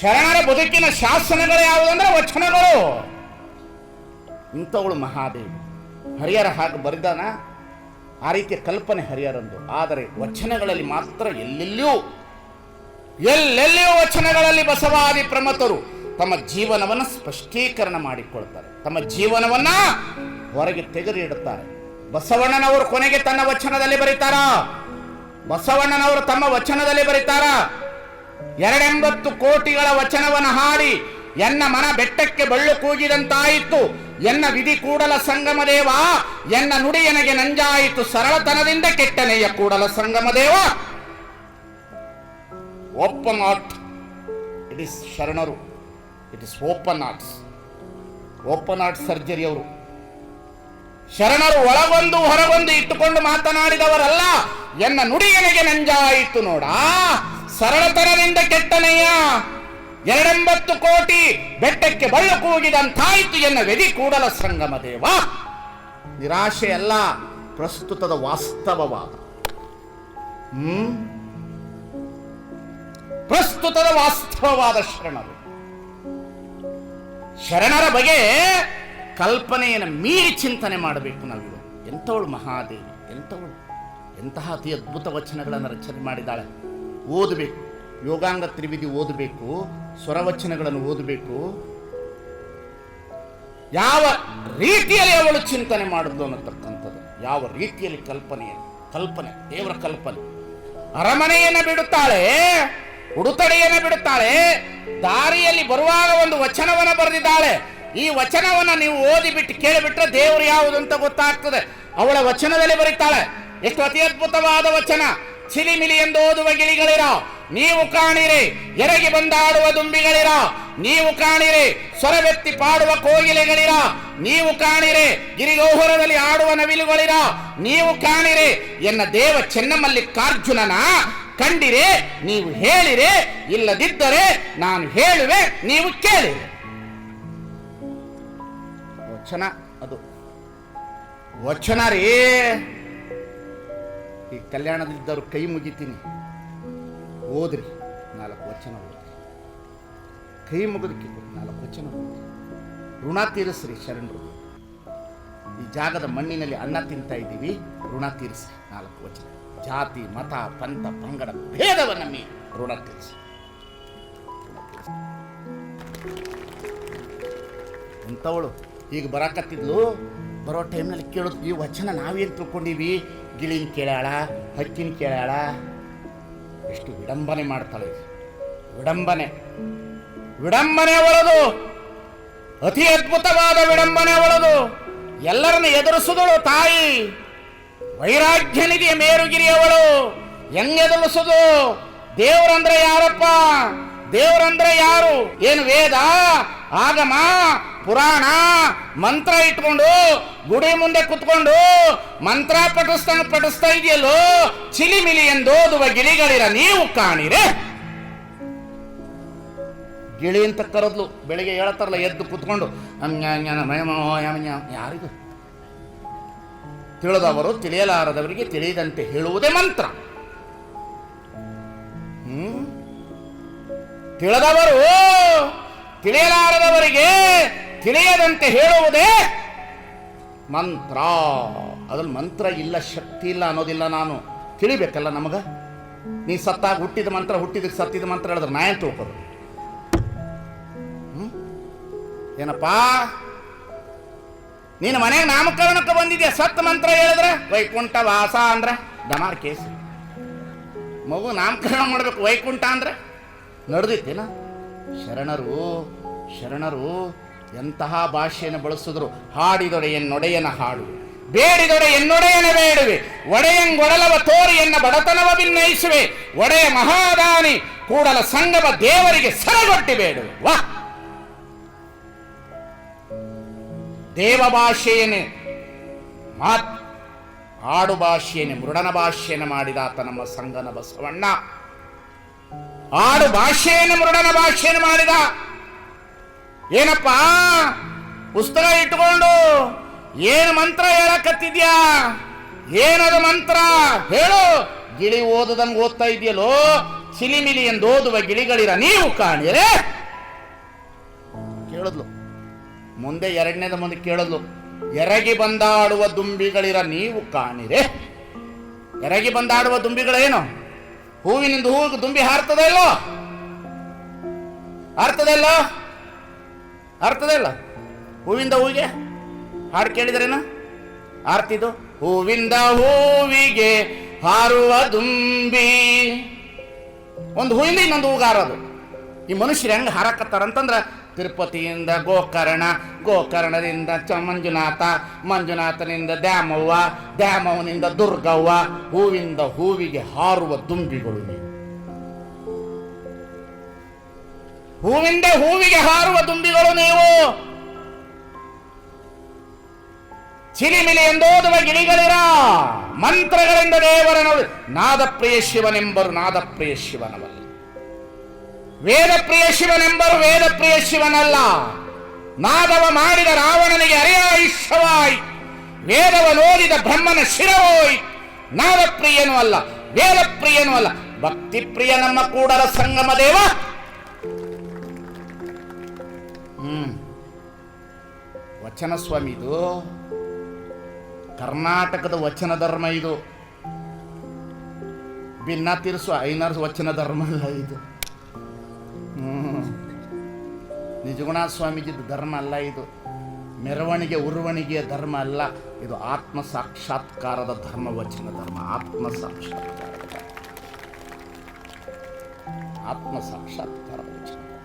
ಶರಣರ ಬದುಕಿನ ಶಾಸನಗಳು ಯಾವುದಂದ್ರೆ ವಚನಗಳು. ಇಂಥವಳು ಮಹಾದೇವಿ. ಹರಿಹರ ಹಾಗೆ ಬರೆದಾನ. ಆ ರೀತಿಯ ಕಲ್ಪನೆ ಹರಿಹರಂದು. ಆದರೆ ವಚನಗಳಲ್ಲಿ ಮಾತ್ರ ಎಲ್ಲೆಲ್ಲಿಯೂ ಎಲ್ಲೆಲ್ಲಿಯೂ ವಚನಗಳಲ್ಲಿ ಬಸವಾದಿ ಪ್ರಮತರು ತಮ್ಮ ಜೀವನವನ್ನು ಸ್ಪಷ್ಟೀಕರಣ ಮಾಡಿಕೊಳ್ತಾರೆ. ತಮ್ಮ ಜೀವನವನ್ನ ಹೊರಗೆ ತೆಗೆದಿಡುತ್ತಾರೆ ಬಸವಣ್ಣನವರು ಕೊನೆಗೆ ತನ್ನ ವಚನದಲ್ಲಿ ಬರೀತಾರ? ಬಸವಣ್ಣನವರು ತಮ್ಮ ವಚನದಲ್ಲಿ ಬರೀತಾರ? ಎರಡೆಂಬತ್ತು ಕೋಟಿಗಳ ವಚನವನ್ನು ಹಾಡಿ ಎನ್ನ ಮನ ಬೆಟ್ಟಕ್ಕೆ ಬಳ್ಳು ಕೂಗಿದಂತಾಯಿತು. ಎನ್ನ ವಿಧಿ ಕೂಡಲ ಸಂಗಮ ದೇವ, ಎನ್ನ ನುಡಿ ನನಗೆ ನಂಜಾಯಿತು ಸರಳತನದಿಂದ ಕೆಟ್ಟನೆಯ Kudala Sangama Deva. Open heart it is ಶರಣರು. It is open hearts open heart surgery ಅವರು. ಶರಣರು ಒಳಗೊಂದು ಹೊರಗೊಂದು ಇಟ್ಟುಕೊಂಡು ಮಾತನಾಡಿದವರಲ್ಲ, ಎನ್ನ ನುಡಿ ನನಗೆ ನಂಜಾಯಿತು ನೋಡ. ಸರಳತನದಿಂದ ಕೆಟ್ಟನೆಯ ಎರಡೆಂಬತ್ತು ಕೋಟಿ ಬೆಟ್ಟಕ್ಕೆ ಬಳ್ಳು ಕೂಗಿದಂತಾಯಿತು ಎನ್ನ ವೆದಿ ಕೂಡಲ ಸಂಗಮ ದೇವ. ನಿರಾಶೆ ಅಲ್ಲ ಪ್ರಸ್ತುತದ ವಾಸ್ತವವಾದ ಹ್ಮ್? ಪ್ರಸ್ತುತದ ವಾಸ್ತವವಾದ ಶರಣರು ಶರಣರ ಬಗ್ಗೆ ಕಲ್ಪನೆಯನ್ನು ಮೀರಿ ಚಿಂತನೆ ಮಾಡಬೇಕು ನಾವಿದು ಎಂಥವಳು ಮಹಾದೇವಿ, ಎಂಥವಳು, ಎಂತಹ ಅತಿ ಅದ್ಭುತ ವಚನಗಳನ್ನು ರಚನೆ ಮಾಡಿದ್ದಾಳೆ. ಓದಬೇಕು. ಯೋಗಾಂಗ ತ್ರಿವಿಧಿ ಓದಬೇಕು, ಸ್ವರವಚನಗಳನ್ನು ಓದಬೇಕು. ಯಾವ ರೀತಿಯಲ್ಲಿ ಅವಳು ಚಿಂತನೆ ಮಾಡಿದ್ಲು ಅನ್ನತಕ್ಕಂಥದ್ದು. ಯಾವ ರೀತಿಯಲ್ಲಿ ಕಲ್ಪನೆ ಕಲ್ಪನೆ, ದೇವರ ಕಲ್ಪನೆ. ಅರಮನೆಯನ್ನು ಬಿಡುತ್ತಾಳೆ, ಉಡುತಡೆಯನ್ನು ಬಿಡುತ್ತಾಳೆ, ದಾರಿಯಲ್ಲಿ ಬರುವಾಗ ಒಂದು ವಚನವನ್ನು ಬರೆದಿದ್ದಾಳೆ. ಈ ವಚನವನ್ನು ನೀವು ಓದಿಬಿಟ್ಟು ಕೇಳಿಬಿಟ್ರೆ ದೇವರು ಯಾವುದು ಅಂತ ಗೊತ್ತಾಗ್ತದೆ. ಅವಳ ವಚನದಲ್ಲಿ ಬರೀತಾಳೆ. ಎಷ್ಟು ಅತಿ ಅದ್ಭುತವಾದ ವಚನ. ಚಿಲಿಮಿಲಿ ಎಂದು ಓದುವ ಗಿಳಿಗಳಿರ? ನೀವು ಕಾಣಿರಿ. ಎರಗಿ ಬಂದಾಡುವ ದುಂಬಿಗಳಿರ? ನೀವು ಕಾಣಿರಿ. ಸೊರಬೆತ್ತಿ ಪಾಡುವ ಕೋಗಿಲೆಗಳಿರ? ನೀವು ಕಾಣಿರಿ. ಗಿರಿಗೋಹುರದಲ್ಲಿ ಆಡುವ ನವಿಲುಗಳಿರ? ನೀವು ಕಾಣಿರಿ. ಎನ್ನ ದೇವ ಚೆನ್ನಮಲ್ಲಿಕಾರ್ಜುನನ? ಕಂಡಿರೆ, ನೀವು ಹೇಳಿರೆ. ಇಲ್ಲದಿದ್ದರೆ ನಾನು ಹೇಳುವೆ, ನೀವು ಕೇಳಿರಿ. ವಚನ ಅದು. ವಚನ ರೀ. ಈ ಕಲ್ಯಾಣದಲ್ಲಿದ್ದವ್ರು ಕೈ ಮುಗಿತೀನಿ. ಓದ್ರಿ, ನಾಲ್ಕು ವಚನ ಓದ್ರಿ. ಕೈ ಮುಗಿದಕ್ಕೆ ನಾಲ್ಕು ವಚನ ಓದ್ರಿ. ಋಣ ತೀರಿಸ್ರಿ ಶರಣರು. ಈ ಜಾಗದ ಮಣ್ಣಿನಲ್ಲಿ ಅನ್ನ ತಿಂತಾ ಇದ್ದೀವಿ, ಋಣ ತೀರಿಸ್ರಿ, ನಾಲ್ಕು ವಚನ. ಜಾತಿ, ಮತ, ಪಂಥ, ಪಂಗಡ, ಭೇದವನ್ನು ಮೀ ಋಣ ತೀರಿಸಿ ಅಂತವಳು ಈಗ ಬರಾಕತ್ತಿದ್ಲು, ಬರೋ ಟೈಮ್ನಲ್ಲಿ ಕೇಳೋದು ಈ ವಚನ ನಾವೇನು ತಿಳ್ಕೊಂಡೀವಿ? ಗಿಳಿನ ಕೇಳ್ಯಾಳ, ಹಕ್ಕಿನ ಕೇಳ್ಯಾಳ. ಎಷ್ಟು ವಿಡಂಬನೆ ಮಾಡ್ತಾಳೆ. ವಿಡಂಬನೆ. ವಿಡಂಬನೆ ಒಳದು. ಅತಿ ಅದ್ಭುತವಾದ ವಿಡಂಬನೆ ಒಳದು. ಎಲ್ಲರನ್ನ ಎದುರಿಸಿದಳು ತಾಯಿ. ವೈರಾಗ್ಯ ನಿಧಿಯ ಮೇರುಗಿರಿಯವಳು. ಹೆಂಗ್ ಎದುರಿಸೋದು ದೇವರಂದ್ರೆ ಯಾರಪ್ಪ? ದೇವರಂದ್ರೆ ಯಾರು? ಏನು ವೇದ? ಆಗಮ? ಪುರಾಣ, ಮಂತ್ರ ಇಟ್ಕೊಂಡು, ಗುಡಿ ಮುಂದೆ ಕುತ್ಕೊಂಡು, ಮಂತ್ರ ಪಠಿಸ್ತಾ ಪಠಿಸ್ತಾ ಇದೆಯಲ್ಲೋ? ಚಿಲಿಮಿಲಿ ಎಂದೋದುವ ಗಿಳಿಗಳಿರ ನೀವು ಕಾಣಿರೆ. ಗಿಳಿ ಅಂತ ಕರೆದ್ಲು, ಬೆಳಿಗ್ಗೆ ಹೇಳ್ತಾರಲ್ಲ, ಎದ್ದು ಕುತ್ಕೊಂಡು ಯಾರಿಗೂ. ತಿಳಿದವರು ತಿಳಿಯಲಾರದವರಿಗೆ ತಿಳಿಯದಂತೆ ಹೇಳುವುದೇ ಮಂತ್ರ. ತಿಳಿದವರು ತಿಳಿಯಲಾರದವರಿಗೆ ತಿಳಿಯದಂತೆ ಹೇಳುವುದೇ ಮಂತ್ರ. ಅದ್ರಲ್ಲಿ ಮಂತ್ರ ಇಲ್ಲ, ಶಕ್ತಿ ಇಲ್ಲ ಅನ್ನೋದಿಲ್ಲ ನಾನು. ತಿಳಿಬೇಕಲ್ಲ ನಮಗೆ? ನೀ ಸತ್ತಾಗ ಹುಟ್ಟಿದ ಮಂತ್ರ ಹುಟ್ಟಿದಕ್ಕೆ ಸತ್ತಿದ ಮಂತ್ರ ಹೇಳಿದ್ರೆ ನಾ ಏನ್? ಏನಪ್ಪಾ? ನೀನು ಮನೆಗೆ ನಾಮಕರಣಕ್ಕೆ ಬಂದಿದ್ಯಾ? ಸತ್ ಮಂತ್ರ ಹೇಳಿದ್ರೆ? ವೈಕುಂಠ ವಾಸ ಅಂದ್ರೆ? ಡಮಾರ್ ಕೇಸ್. ಮಗು ನಾಮಕರಣ ಮಾಡಬೇಕು, ವೈಕುಂಠ ಅಂದ್ರೆ? ನಡೆದಿತ್ತೇನ? ಶರಣರು ಶರಣರು ಎಂತಹ ಭಾಷೆಯನ್ನು ಬಳಸಿದ್ರು ಹಾಡಿದೊಡೆ ಎನ್ನೊಡೆಯನ ಹಾಡು. ಬೇಡಿದೊಡೆ ಎನ್ನೊಡೆಯನ ಬೇಡುವೆ. ಒಡೆಯಂಗೊಡಲವ ತೋರಿ ಎನ್ನ ಬಡತನವ ಭಿನ್ನಯಿಸುವೆ ಒಡೆಯ ಮಹಾದಾನಿ ಕೂಡಲ ಸಂಗಮ ದೇವರಿಗೆ ಸರಗೊಟ್ಟಿ ಬೇಡುವೆ. ವಾ. ದೇವ ಭಾಷೆಯನ್ನೇ ಮಾತ್ ಆಡು ಭಾಷೆಯನ್ನೇ ಮೃಡನ ಭಾಷೆಯನ್ನು ಮಾಡಿದಾತ ನಮ್ಮ ಸಂಗನ ಬಸವಣ್ಣ. ಆಡು ಭಾಷೆಯನ್ನು ಮೃಡನ ಭಾಷೆಯನ್ನು ಮಾಡಿದ ಏನಪ್ಪ? ಪುಸ್ತಕ ಇಟ್ಕೊಂಡು ಏನು ಮಂತ್ರ ಹೇಳಕತ್ತಿದ್ಯಾ? ಏನದು ಮಂತ್ರ? ಹೇಳು. ಗಿಳಿ ಓದದಂಗೆ ಓದ್ತಾ ಇದೆಯಲ್ಲೋ? ಎಂದು ಓದುವ ಗಿಳಿಗಳಿರ ನೀವು ಕಾಣಿರೇ? ಕೇಳಿದ್ಲು. ಮುಂದೆ ಎರಡನೇದ ಮುಂದೆ ಕೇಳಿದ್ಲು. ಎರಗಿ ಬಂದಾಡುವ ದುಂಬಿಗಳಿರ ನೀವು ಕಾಣಿರೆ? ಎರಗಿ ಬಂದಾಡುವ ದುಂಬಿಗಳೇನು? ಹೂವಿನಿಂದ ಹೂವು ದುಂಬಿ ಹಾರ್ತದೆ ಇಲ್ಲೋ ಹಾರ್ತದೆ ಇಲ್ಲ ಹಾರ್ತದೆ ಇಲ್ಲ. ಹೂವಿಂದ ಹೂವಿಗೆ? ಹಾಡು ಕೇಳಿದ್ರೇನು? ಆರ್ತಿದು? ಹೂವಿಂದ ಹೂವಿಗೆ ಹಾರುವ ದುಂಬಿ. ಒಂದು ಹೂವಿಂದ ಇನ್ನೊಂದು ಹೂಗಾರದು ಈ ಮನುಷ್ಯರು ಹೆಂಗೆ ಹಾರಕತ್ತಾರಂತಂದ್ರ ತಿರುಪತಿಯಿಂದ ಗೋಕರ್ಣ, ಗೋಕರ್ಣದಿಂದ ಚ ಮಂಜುನಾಥ ಮಂಜುನಾಥನಿಂದ ದ್ಯಾಮವ್ವ, ದ್ಯಾಮವ್ವನಿಂದ ದುರ್ಗವ್ವ, ಹೂವಿಂದ ಹೂವಿಗೆ ಹಾರುವ ದುಂಬಿಗಳು ಹೂವಿಂದ ಹೂವಿಗೆ ಹಾರುವ ತುಂಬಿಗಳು ನೀವು. ಚಿಲಿಮಿಲಿ ಎಂದೋದುವ ಗಿಳಿಗಳಿರ. ಮಂತ್ರಗಳಿಂದ ದೇವರ ನಾದಪ್ರಿಯ ಶಿವನೆಂಬರು ನಾದಪ್ರಿಯ ಶಿವನವಲ್ಲ. ವೇದಪ್ರಿಯ ಶಿವನೆಂಬರು ವೇದಪ್ರಿಯ ಶಿವನಲ್ಲ. ನಾದವ ಮಾಡಿದ ರಾವಣನಿಗೆ ಅರೆಯಾಯುಷ್ಯವಾಯಿ. ವೇದವ ನೋಡಿದ ಬ್ರಹ್ಮನ ಶಿರವೋಯ್. ನಾದಪ್ರಿಯನೂ ಅಲ್ಲ, ವೇದಪ್ರಿಯನೂ ಅಲ್ಲ. ಭಕ್ತಿಪ್ರಿಯ ನಮ್ಮ ಕೂಡಲ ಸಂಗಮ ದೇವ ವಚನ ಸ್ವಾಮಿ ಇದು. ಕರ್ನಾಟಕದ ವಚನ ಧರ್ಮ ಇದು. ಭಿನ್ನ ತೀರಿಸುವ ಐನರ್ಸ್ ವಚನ ಧರ್ಮ ಅಲ್ಲ ಇದು. ಹ್ಮ್. ನಿಜಗುಣಾಥ ಸ್ವಾಮೀಜಿದ ಧರ್ಮ ಅಲ್ಲ ಇದು. ಮೆರವಣಿಗೆ ಉರುವಣಿಗೆಯ ಧರ್ಮ ಅಲ್ಲ. ಇದು ಆತ್ಮ ಸಾಕ್ಷಾತ್ಕಾರದ ಧರ್ಮ, ವಚನ ಧರ್ಮ. ಆತ್ಮ ಸಾಕ್ಷಾತ್ಕಾರ. ಆತ್ಮ ಸಾಕ್ಷಾತ್ಕಾರ, ವಚನ.